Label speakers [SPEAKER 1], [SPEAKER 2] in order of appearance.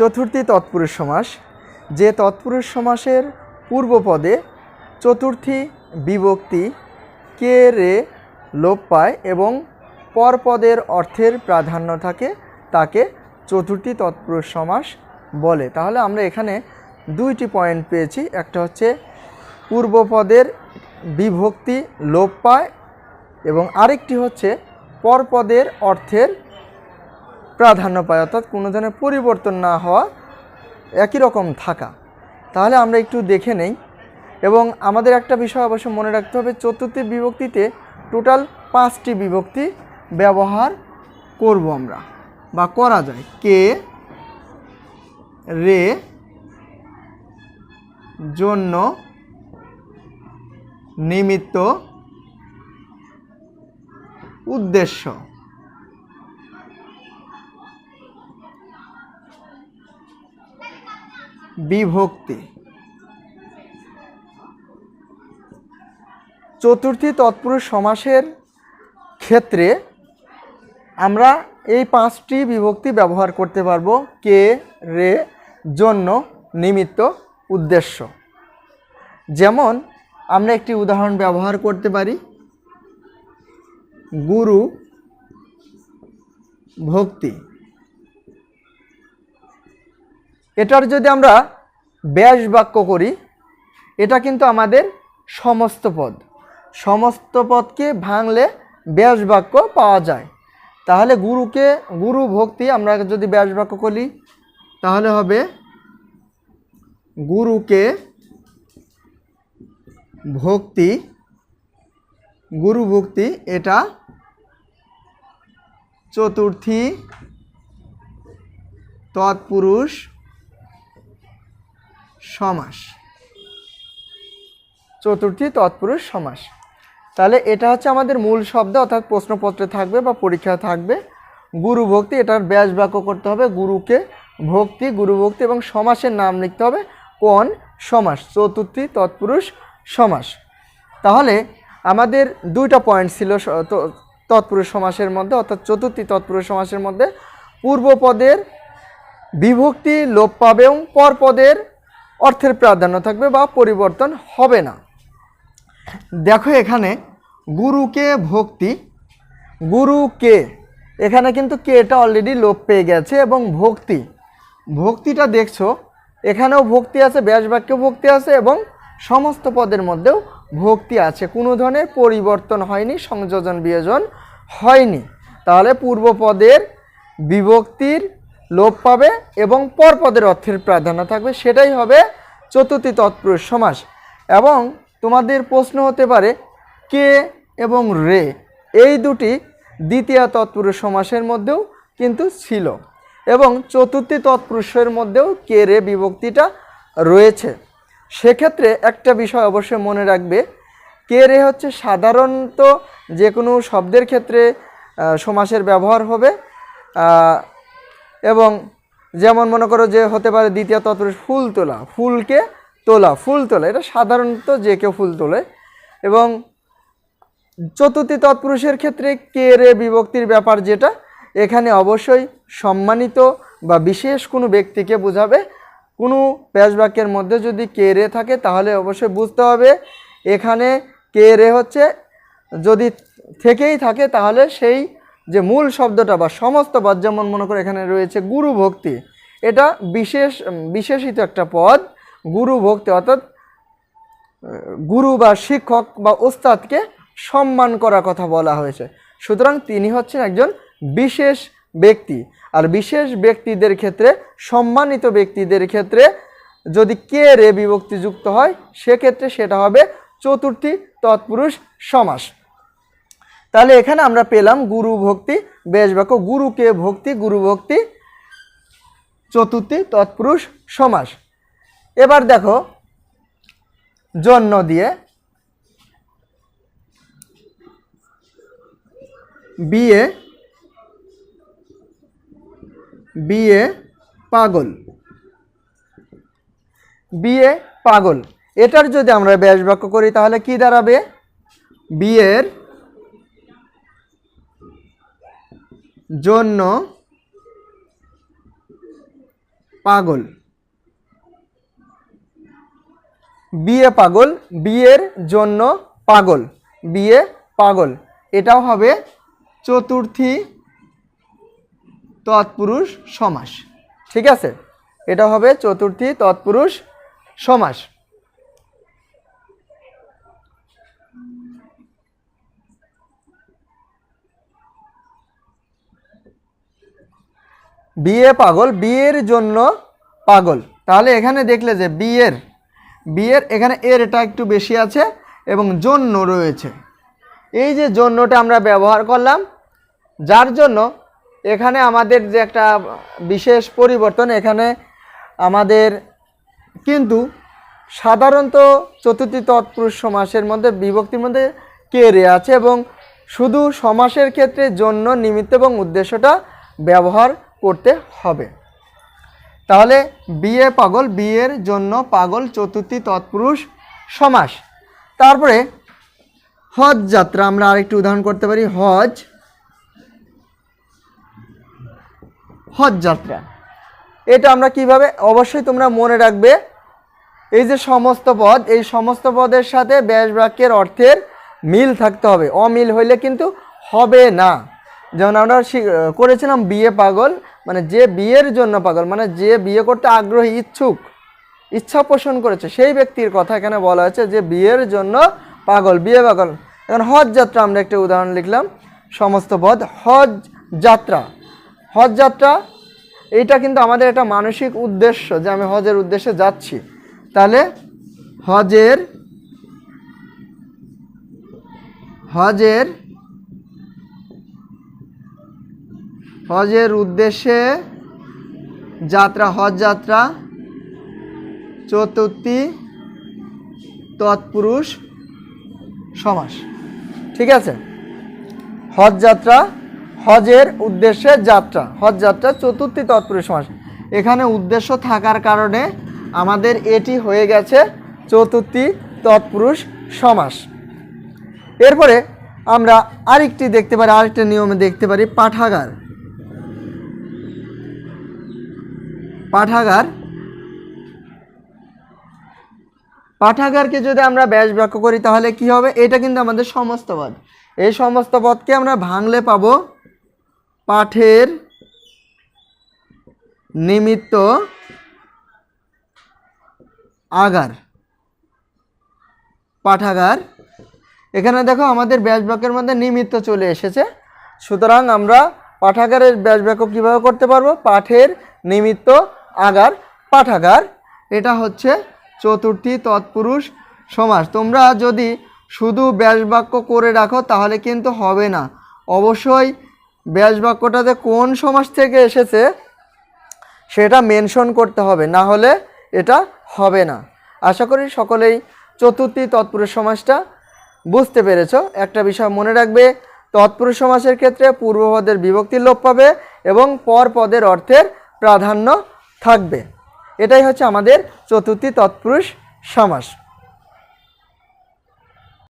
[SPEAKER 1] চতুর্থী তৎপুরুষ সমাস, যে তৎপুরুষ সমাসের পূর্বপদে চতুর্থী বিভক্তি কে রে লোপ পায় এবং পরপদের অর্থের প্রাধান্য থাকে, তাকে চতুর্থী তৎপুরুষ সমাস বলে। তাহলে আমরা এখানে দুইটি পয়েন্ট পেয়েছি, একটা হচ্ছে পূর্বপদের বিভক্তি লোপ পায় এবং আরেকটি হচ্ছে পরপদের অর্থের প্রাধান্য পায়, অর্থাৎ কোনো ধরনের পরিবর্তন না হওয়া একই রকম থাকা। তাহলে আমরা একটু দেখে নেই। এবং আমাদের একটা বিষয় অবশ্য মনে রাখতে হবে, চতুর্থী বিভক্তিতে টোটাল পাঁচটি বিভক্তি ব্যবহার করব আমরা বা করা যায়। কে, রে, জন্য নিমিত্ত উদ্দেশ্য। বিভক্তি। চতুর্থী তৎপুরুষ সমাসের ক্ষেত্রে আমরা এই পাঁচটি বিভক্তি ব্যবহার করতে পারব কে, রে, জন্য নিমিত্ত উদ্দেশ্য। যেমন আমরা একটি উদাহরণ ব্যবহার করতে পারি, গুরু ভক্তি। এটার যদি আমরা ব্যাস বাক্য করি, এটা কিন্তু আমাদের সমস্ত পদ। সমস্ত পদকে ভাঙলে ব্যাস বাক্য পাওয়া যায়। তাহলে গুরুকে, গুরু ভক্তি আমরা যদি ব্যাস বাক্য করি, তাহলে হবে গুরুকে ভক্তি, গুরু ভক্তি এটা চতুর্থী, তৎপুরুষ সমাস। চতুর্থী তৎপুরুষ সমাস। তাহলে এটা হচ্ছে আমাদের মূল শব্দ, অর্থাৎ প্রশ্নপত্রে থাকবে বা পরীক্ষা থাকবে। গুরু ভক্তি, এটার ব্যাস বাক্য করতে হবে, গুরুকে ভক্তি, গুরু ভক্তি এবং সমাসের নাম লিখতে হবে কোন সমাস, চতুর্থী তৎপুরুষ সমাস। তাহলে আমাদের দুইটা পয়েন্ট ছিল তৎপুরুষ সমাসের মধ্যে, অর্থাৎ চতুর্থী তৎপুরুষ সমাসের মধ্যে। পূর্বপদের বিভক্তি লোপ পাবে এবং পরপদের অর্থের প্রাধান্য থাকবে বা পরিবর্তন হবে না। দেখো এখানে গুরুকে ভক্তি, গুরুকে, এখানে কিন্তু কেটা অলরেডি লোপ পেয়ে গেছে এবং ভক্তি। ভক্তিটা দেখছ, এখানেও ভক্তি আছে ব্যাস বাক্যে ভক্তি আছে এবং সমস্ত পদের মধ্যেও ভক্তি আছে। কোনো ধরনের পরিবর্তন হয়নি সংযোজন বিয়োজন হয়নি। তাহলে পূর্বপদের বিভক্তির লোপ পাবে এবং পরপদের অর্থের প্রাধান্য থাকবে। সেটাই হবে চতুর্থী তৎপুরুষ সমাস। এবং তোমাদের প্রশ্ন হতে পারে, কে এবং রে? এই দুটি দ্বিতীয় তৎপুরুষ সমাসের মধ্যেও কিন্তু ছিল। এবং চতুর্থী তৎপুরুষের মধ্যেও কে, রে বিভক্তিটা রয়েছে। সেক্ষেত্রে একটা বিষয় অবশ্যই মনে রাখবে, কে, রে হচ্ছে সাধারণত যে কোনো শব্দের ক্ষেত্রে সমাসের ব্যবহার হবে। এবং যেমন মনে করো যে হতে পারে দ্বিতীয় তৎপুরুষ ফুল তোলা, ফুলকে তোলা, ফুল তোলা। এটা সাধারণত যে কেউ ফুল তোলে। এবং চতুর্থী তৎপুরুষের ক্ষেত্রে কে রে বিভক্তির ব্যাপার যেটা, এখানে অবশ্যই সম্মানিত বা বিশেষ কোনো ব্যক্তিকে বোঝাবে। কোনো ব্যাস বাক্যের মধ্যে যদি কে রে থাকে, তাহলে অবশ্যই বুঝতে হবে, এখানে কে রে হচ্ছে, যদি থেকেই থাকে, তাহলে সেই যে মূল শব্দটা বা সমস্ত পদ যেমন মনে করে এখানে রয়েছে গুরু ভক্তি, এটা বিশেষ বিশেষিত একটা পদ, গুরু ভক্তি অর্থাৎ গুরু বা শিক্ষক বা ওস্তাদকে সম্মান করার কথা বলা হয়েছে। সুতরাং তিনি হচ্ছেন একজন বিশেষ ব্যক্তি। আর বিশেষ ব্যক্তিদের ক্ষেত্রে, সম্মানিত ব্যক্তিদের ক্ষেত্রে যদি কে রে বিভক্তি যুক্ত হয়, সেক্ষেত্রে সেটা হবে চতুর্থী তৎপুরুষ সমাস। তাহলে এখানে আমরা পেলাম গুরু ভক্তি বেশ বাক্য গুরুকে ভক্তি, গুরু ভক্তি, চতুর্থী, তৎপুরুষ, সমাস। এবার দেখো, জন্য দিয়ে বিয়ে বিয়ে পাগল। বিয়ে পাগল। এটার যদি আমরা ব্যাস বাক্য করি তাহলে কি দাঁড়াবে? বিয়ের জন্য পাগল। বিয়ে পাগল, বিয়ের জন্য পাগল, বিয়ে পাগল। এটাও হবে চতুর্থী তৎপুরুষ সমাস। ঠিক আছে? এটা হবে চতুর্থী তৎপুরুষ সমাস। বিয়ে পাগল, বিয়ের জন্য পাগল। তাহলে এখানে দেখলে যে বিয়ের বিয়ের এখানে এর এটা একটু বেশি আছে এবং জন্য রয়েছে। এই যে জন্যটা আমরা ব্যবহার করলাম, যার জন্য এখানে আমাদের যে একটা বিশেষ পরিবর্তন, এখানে আমাদের কিন্তু সাধারণত চতুর্থী তৎপুরুষ সমাসের মধ্যে, বিভক্তির মধ্যে কে রে আছে এবং শুধু সমাসের ক্ষেত্রে জন্য, নিমিত্ত এবং উদ্দেশ্যটা ব্যবহার করতে হবে। তাহলে বিয়ে পাগল বিয়ের জন্য পাগল চতুর্থী তৎপুরুষ সমাস। তারপরে হজ যাত্রা, আমরা আরেকটি উদাহরণ করতে পারি, হজ। হজ যাত্রা। এটা আমরা কীভাবে, অবশ্যই তোমরা মনে রাখবে, এই যে সমস্ত পদ, এই সমস্ত পদের সাথে ব্যাস বাক্যের অর্থের মিল থাকতে হবে। অমিল হইলে কিন্তু হবে না। যেমন আমরা করেছিলাম বিয়ে পাগল মানে যে বিয়ের জন্য পাগল মানে যে বিয়ে করতে আগ্রহী ইচ্ছুক, ইচ্ছা পোষণ করেছে, সেই ব্যক্তির কথা এখানে বলা হয়েছে যে বিয়ের জন্য পাগল, বিয়ে পাগল। এখন হজ যাত্রা আমরা একটা উদাহরণ লিখলাম। সমস্ত পদ হজ যাত্রা। হজ যাত্রা, এইটা কিন্তু আমাদের একটা মানসিক উদ্দেশ্য যে আমি হজের উদ্দেশ্যে যাচ্ছি। তাহলে হজের হজের হজের উদ্দেশ্যে যাত্রা, হজ যাত্রা, চতুর্থী, তৎপুরুষ, সমাস। ঠিক আছে? হজ যাত্রা, হজের উদ্দেশ্যে যাত্রা, হজ যাত্রা, চতুর্থী, তৎপুরুষ, সমাস। এখানে উদ্দেশ্য থাকার কারণে আমাদের এটি হয়ে গেছে চতুর্থী, তৎপুরুষ, সমাস। এরপরে আমরা আরেকটি দেখতে পারি, আরেকটি নিয়মে দেখতে পারি, পাঠাগার। পাঠাগার। পাঠাগারকে যদি আমরা ব্যাস বাক্য করি, তাহলে কি হবে? এটা কিন্তু আমাদের সমস্ত পদ। এই সমস্ত পদকে আমরা ভাঙলে পাবো পাঠের নিমিত্ত আগার। পাঠাগার। এখানে দেখো আমাদের ব্যাস বাক্যের মধ্যে নিমিত্ত চলে এসেছে। সুতরাং আমরা পাঠাগারের ব্যাস বাক্য কীভাবে করতে পারব? পাঠের নিমিত্ত আগার, পাঠাগার, এটা হচ্ছে চতুর্থী তৎপুরুষ সমাস। তোমরা যদি শুধু ব্যাসবাক্য করে রাখো, তাহলে কিন্তু হবে না। অবশ্যই ব্যাস বাক্যটাতে কোন সমাস থেকে এসেছে, সেটা মেনশন করতে হবে, না হলে এটা হবে না। আশা করি সকলেই চতুর্থী তৎপুরুষ সমাসটা বুঝতে পেরেছ। একটা বিষয় মনে রাখবে, তৎপুরুষ সমাসের ক্ষেত্রে পূর্বপদের বিভক্তির লোপ পাবে এবং পর পদের অর্থের প্রাধান্য থাকবে। এটাই হচ্ছে আমাদের চতুর্থী তৎপুরুষ সমাস।